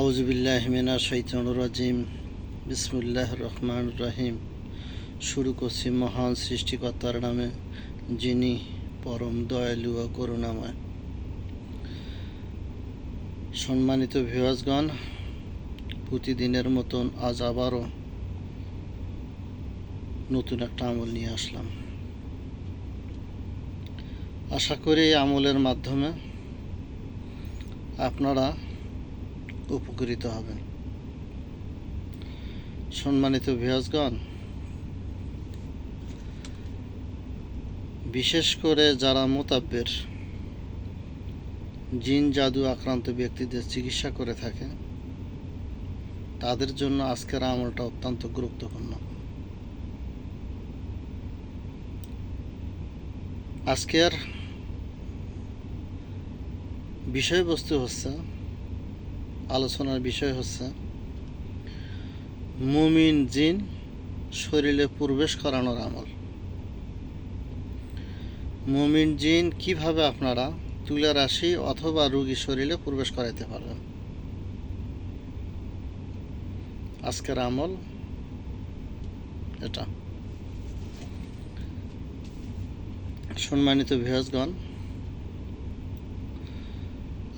আউজবিল্লাহমিনা শৈতানুর রাজিম। বিসমুল্লাহ রহমান রাহিম। শুরু করছি মহান সৃষ্টিকর্তার নামে, যিনি পরম দয়ালু ও করুণাময়। সম্মানিত ভিওয়াজগণ প্রতিদিনের মতন আজ আবারও নতুন একটা আমল নিয়ে আসলাম। আশা করি এই আমলের মাধ্যমে আপনারা উপকৃত হবেন। সম্মানিত ভিয়াজগণ বিশেষ করে যারা মোতাব্বের জিন, জাদু আক্রান্ত ব্যক্তিদের চিকিৎসা করে থাকে তাদের জন্য আজকের আমলটা অত্যন্ত গুরুত্বপূর্ণ। আজকের বিষয়বস্তু হচ্ছে আলোচনার বিষয় হচ্ছে, মুমিন জিন শরীরে প্রবেশ করানোর আমল। মুমিন জিন কীভাবে আপনারা তুলা রাশি অথবা রুগী শরীরে প্রবেশ করাইতে পারবেন? আজকের আমল এটা। সম্মানিত ভিহাজগণ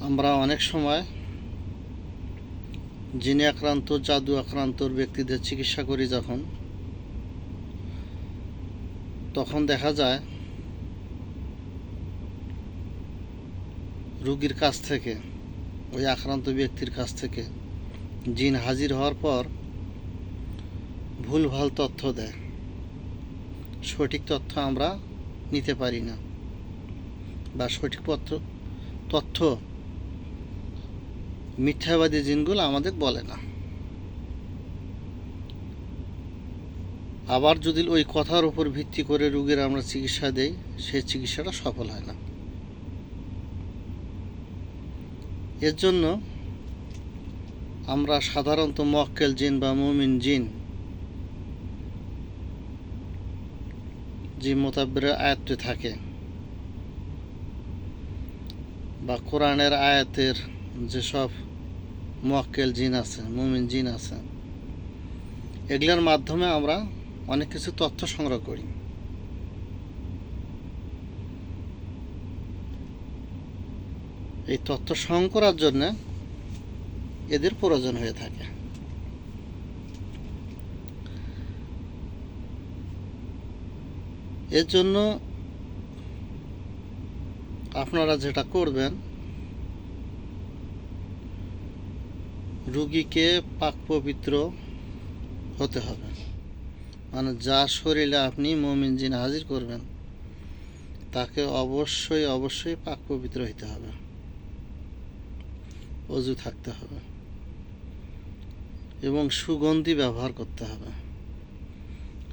আমরা অনেক সময় জিনে আক্রান্ত, জাদু আক্রান্তর ব্যক্তিদের চিকিৎসা করি যখন, তখন দেখা যায় রুগীর কাছ থেকে, ওই আক্রান্ত ব্যক্তির কাছ থেকে জিন হাজির হওয়ার পর ভুলভাল তথ্য দেয়। সঠিক তথ্য আমরা নিতে পারি না বা সঠিক পত্র, তথ্য মিথ্যাবাদী জিনগুলো আমাদের বলে না। আবার যদি ওই কথার উপর ভিত্তি করে রুগীর আমরা চিকিৎসা দেই সেই চিকিৎসাটা সফল হয় না। এর জন্য আমরা সাধারণত মক্কেল জিন বা মুমিন জিন যে মোতাবের আয়াতে থাকে বা কোরআনের আয়াতের যেসব মোয়াক্কেল জিন আছে মুমিন জিন আছে এগুলোর মাধ্যমে আমরা অনেক কিছু তথ্য সংগ্রহ করি। এই তথ্য সংগ্রহ করার জন্য এদের প্রয়োজন হয়ে থাকে। এর জন্য আপনারা যেটা করবেন রুগীকে পাক পবিত্র হতে হবে। মানে যা শরীরে আপনি মমিন জিন হাজির করবেন, তাকে অবশ্যই অবশ্যই পাক পবিত্র হইতে হবে। অজু থাকতে হবে। এবং সুগন্ধি ব্যবহার করতে হবে।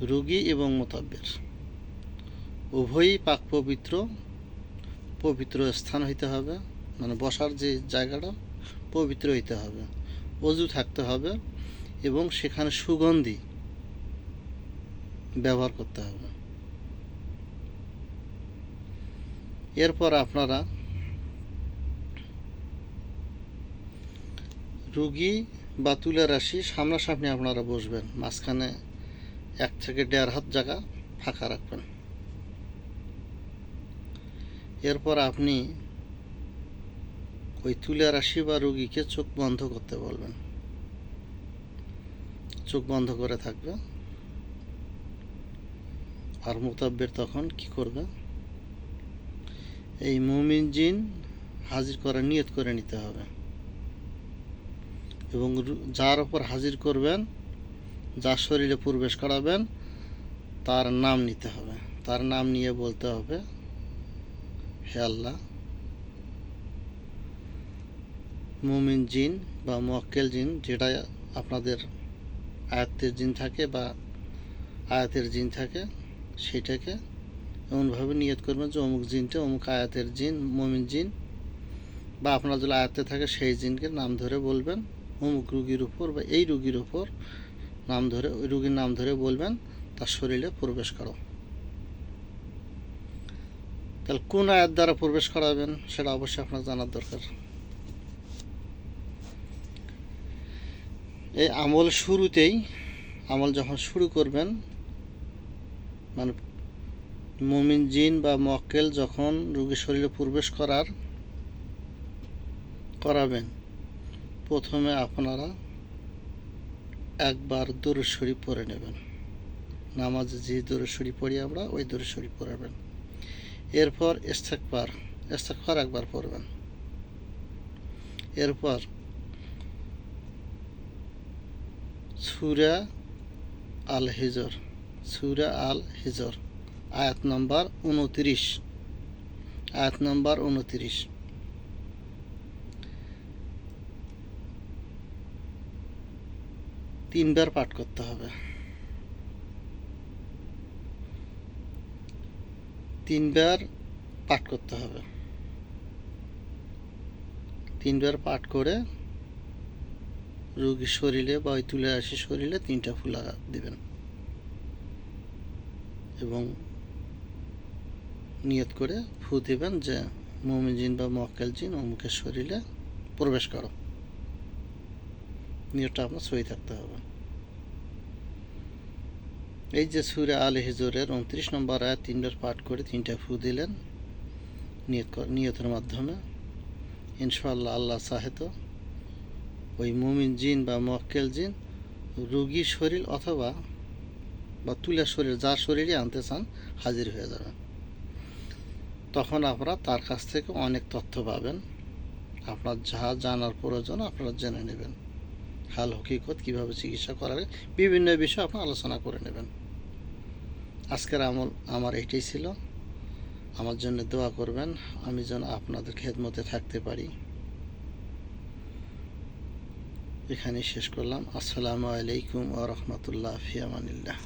রুগী এবং মোতাব্বের। উভয়ই পাক পবিত্র পবিত্র স্থান হইতে হবে। মানে বসার যে জায়গাটা, পবিত্র হইতে হবে। অজু থাকতে হবে এবং সেখানে সুগন্ধি ব্যবহার করতে হবে। এরপর আপনারা রুগী বা তুলে রাশি সামনাসামনি আপনারা বসবেন, মাঝখানে এক থেকে দেড় হাত জায়গা ফাঁকা রাখবেন। এরপর আপনি ওই তুলে রাশি বা রুগীকে চোখ বন্ধ করতে বলবেন। চোখ বন্ধ করে থাকবে। আর মোতাব্বের তখন কি করবে? এই মুমিন জিন হাজির করা নিয়ত করে নিতে হবে। এবং যার ওপর হাজির করবেন, যার শরীরে প্রবেশ করাবেন, তার নাম নিতে হবে। তার নাম নিয়ে বলতে হবে, হে আল্লাহ মুমিন জিন বা মোয়াক্কেল জিন, যেটা আপনাদের আয়াতের জিন থাকে বা আয়াতের জিন থাকে, সেটাকে এমনভাবে নিয়ত করবেন যে অমুক জিনটা অমুক আয়াতের জিন, মমিন জিন, বা আপনার যদি আয়াতে থাকে সেই জিনকে নাম ধরে বলবেন, অমুক রুগীর উপর বা এই রুগীর উপর নাম ধরে, ওই রুগীর নাম ধরে বলবেন, তার শরীরে প্রবেশ করো। তাহলে কোন আয়াত দ্বারা প্রবেশ করাবেন, সেটা অবশ্যই আপনার জানার দরকার। এই আমল শুরুতেই, আমল যখন শুরু করবেন মানে মুমিন জিন বা মক্কেল যখন রোগীর শরীরে প্রবেশ করার, করাবেন, প্রথমে আপনারা একবার দরুদ শরীফ পড়ে নেবেন। নামাজে যে দরুদ শরীফ পড়ি আমরা, ওই দরুদ শরীফ পড়াবেন। এরপর ইস্তেকবার ইস্তেকবার একবার পড়বেন। এরপর সুরা আল হিজর সুরা আল হিজর আয়াত নম্বর উনত্রিশ। আয়াত নম্বর উনত্রিশ। তিনবার পাঠ করতে হবে। তিনবার পাঠ করতে হবে। তিনবার পাঠ করে রোগীর শরীরে বা ওই তুলে আসি শরীরে তিনটা ফুলা দিবেন। এবং নিয়ত করে ফু দিবেন যে জিন বা মক্কেল জিন অমুকের শরীরে প্রবেশ করো। নিয়তটা আপনার সই থাকতে হবে। এই যে সুরে আল হিজুরের উনত্রিশ নম্বর আয়াত তিনবার পাঠ করে তিনটা ফু দিলেন, নিয়ত নিয়তের মাধ্যমে। ইনশাআল্লাহ আল্লাহ সাহেত ওই মুমিন জিন বা মক্কেল জিন রুগীর শরীর অথবা বা তুলা শরীর, যার শরীরই আনতে চান, হাজির হয়ে যাবে তখন আপনারা তার কাছ থেকে অনেক তথ্য পাবেন। আপনার যা জানার প্রয়োজন আপনারা জেনে নেবেন। হাল, হকিকত কীভাবে চিকিৎসা করা বিভিন্ন বিষয় আপনি আলোচনা করে নেবেন। আজকের আমল আমার এইটাই ছিল। আমার জন্য দোয়া করবেন। আমি যেন আপনাদের খেদমতে থাকতে পারি। এখানে শেষ করলাম। আসসালামু আলাইকুম ওয়া ফিয়ামানিল্লাহ